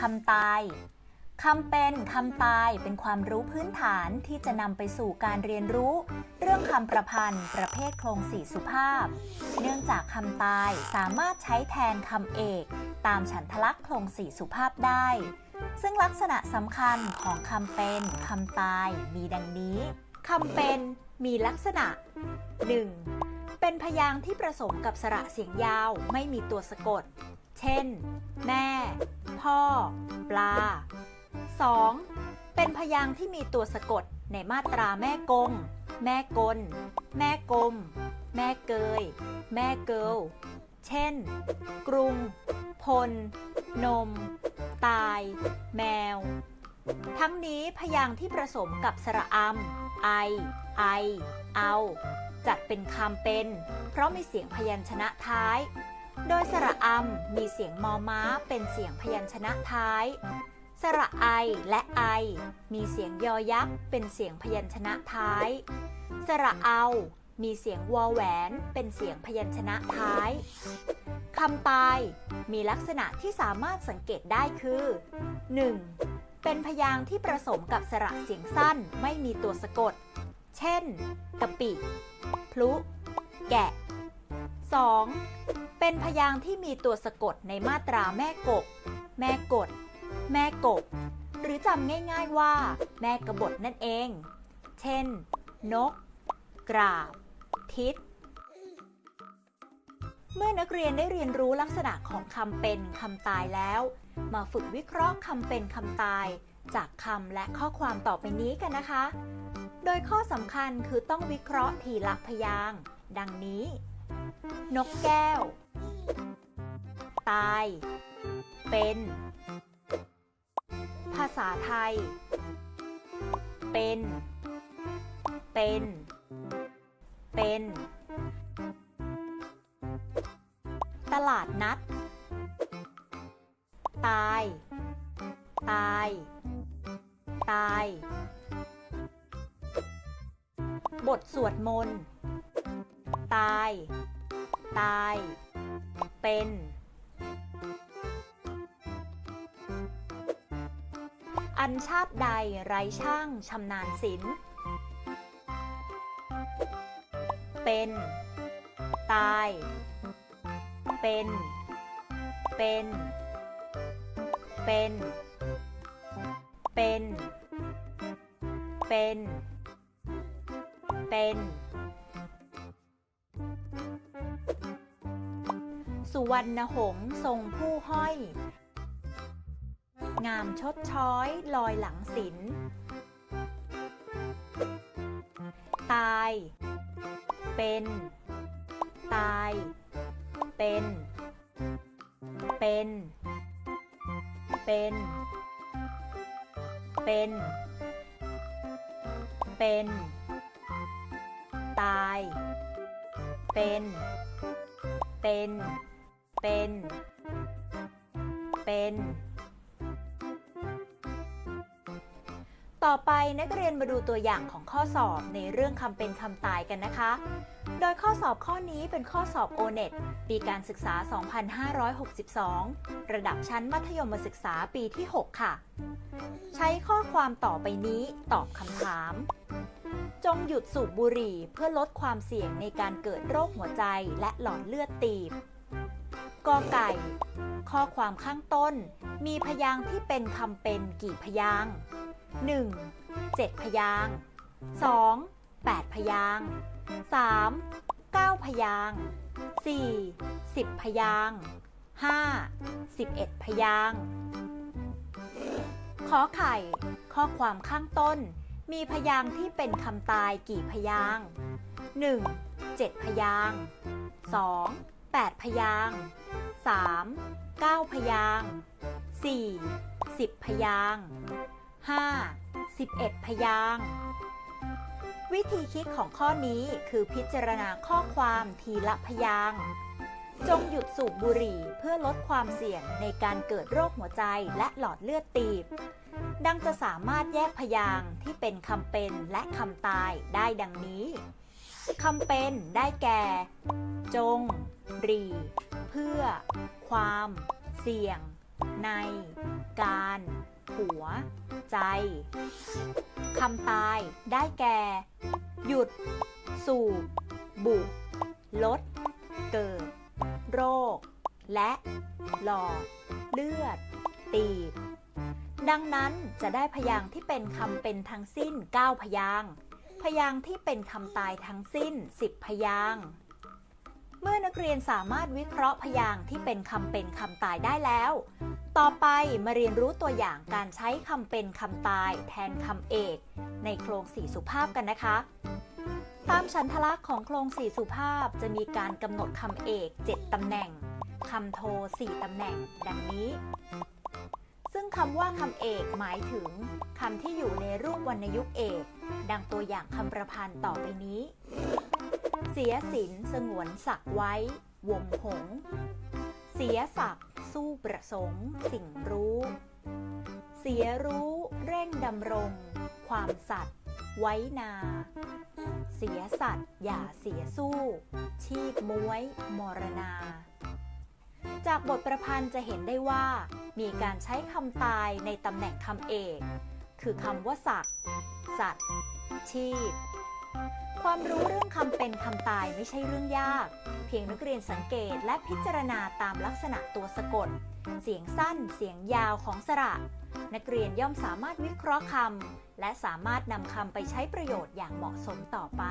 คำตายคำเป็นคำตายเป็นความรู้พื้นฐานที่จะนำไปสู่การเรียนรู้ เรื่องคำประพันธ์ ประเภทโครงสี่สุภาพ เนื่องจากคำตายสามารถใช้แทนคำเอก ตามฉันทลักษณ์โครงสี่สุภาพได้ ซึ่งลักษณะสำคัญของคำเป็นคำตายมีดังนี้คำเป็นมีลักษณะ 1. เป็นพยางค์ที่ผสมกับสระเสียงยาวไม่มีตัวสะกด เช่น แม่ พ่อ ปลา 2. เป็นพยางค์ที่มีตัวสะกดในมาตราแม่กง แม่กล แม่กลม แม่เกย แม่เกิล เช่น กรุง พล นม ตาย แมว ทั้งนี้พยางค์ที่ผสมกับสระอำไอ ไอ เอา จัดเป็นคำเป็น เพราะมีเสียงพยัญชนะท้าย โดยสระอำมีเสียงมอม้าเป็นเสียงพยัญชนะท้าย สระไอและไอ มีเสียงยอยักษ์เป็นเสียงพยัญชนะท้าย สระเอา มีเสียงวอแหวนเป็นเสียงพยัญชนะท้ายคำตายมีลักษณะที่สามารถสังเกตได้คือ 1. เป็นพยางค์ที่ผสมกับสระเสียงสั้นไม่มีตัวสะกด เช่น กะปิ พลุ แกะ 2. เป็นพยางค์ที่มีตัวสะกดในมาตราแม่กบ แม่กด แม่กบ หรือจำง่ายๆว่า แม่กบฏนั่นเอง เช่น นก กราบ ทิศ เมื่อนักเรียนได้เรียนรู้ลักษณะของคำเป็นคำตายแล้ว มาฝึกวิเคราะห์คำเป็นคำตาย จากคำและข้อความต่อไปนี้กันนะคะ โดยข้อสำคัญคือต้องวิเคราะห์ทีละพยางค์ดังนี้ นกแก้ว ตาย เป็น ภาษาไทย เป็น เป็น เป็น ตลาดนัด ตาย ตาย ตาย บทสวดมนต์ ตาย ตาย เป็น อันชาติใดไรช่างชำนาญศิลป์เป็น ตาย เป็น เป็น เป็น เป็น เป็น เป็น สุวรรณหงส์ทรงผู้ห้อย งามชดช้อย ลอยหลังศิลป์ตาย เป็น ตาย เป็น เป็น เป็น เป็น เป็น ตาย เป็น เป็น เป็นเป็น ต่อไปนักเรียนมาดูตัวอย่างของข้อสอบในเรื่องคำเป็นคำตายกันนะคะ โดยข้อสอบข้อนี้เป็นข้อสอบ O-NET ปีการศึกษา 2562 ระดับชั้นมัธยมศึกษาปีที่ 6 ค่ะ ใช้ข้อความต่อไปนี้ตอบคำถาม จงหยุดสูบบุหรี่เพื่อลดความเสี่ยงในการเกิดโรคหัวใจและหลอดเลือดตีบกอไก่ ข้อความข้างต้น มีพยางค์ที่เป็นคำเป็นกี่พยางค์ 1. 7 พยาง 2. 8 พยาง 3. 9 พยาง 4. 10 พยาง 5. 11 พยาง ขอไข่ ข้อความข้างต้น มีพยางที่เป็นคำตายกี่พยาง 1. 7 พยาง 2. 8 พยาง 3. 9 พยาง 4. 10 พยาง 5. 11 พยางค์วิธีคิดของข้อนี้คือพิจารณาข้อความทีละพยางค์จงหยุดสูบบุหรี่เพื่อลดความเสี่ยงในการเกิดโรคหัวใจและหลอดเลือดตีบ ดังจะสามารถแยกพยางค์ที่เป็นคำเป็นและคำตายได้ดังนี้คำเป็นได้แก่ จง รี เพื่อ ความ เสี่ยง ใน การ หัว ใจคำตายได้แก่ หยุด สูบ บุกลด เกิด โรค และหลอด เลือด ตีบ ดังนั้นจะได้พยางค์ที่เป็นคำเป็นทั้งสิ้น 9 พยางค์พยางค์ที่เป็นคำตายทั้งสิ้น 10 พยางค์ นักเรียนสามารถวิเคราะห์พยางค์ที่เป็นคำเป็นคำตายได้แล้ว ต่อไปมาเรียนรู้ตัวอย่างการใช้คำเป็นคำตาย แทนคำเอก ในโครงสี่สุภาพกันนะคะ ตามฉันทลักษณ์ของโครงสี่สุภาพจะมีการกำหนดคำเอก 7ตำแหน่งคำโท 4ตำแหน่ง ดังนี้ ซึ่งคำว่าคำเอกหมายถึงคำที่อยู่ในรูปวรรณยุกต์เอก ดังตัวอย่างคำประพันธ์ต่อไปนี้ เสียสินสงวนศักไว้วงหง เสียศักสู้ประสงค์สิ่งรู้ เสียรู้เร่งดำรง ความสัตย์ไว้นา เสียสัตย์อย่าเสียสู้ ชีพม้วย มรณา จากบทประพันธ์จะเห็นได้ว่า มีการใช้คำตายในตำแหน่งคำเอก คือคำว่าศักสัตว์ ชีพ ความรู้เรื่องคำเป็นคำตายไม่ใช่เรื่องยาก เพียงนักเรียนสังเกตและพิจารณาตามลักษณะตัวสะกด เสียงสั้น เสียงยาวของสระ นักเรียนย่อมสามารถวิเคราะห์คำและสามารถนำคำไปใช้ประโยชน์อย่างเหมาะสมต่อไป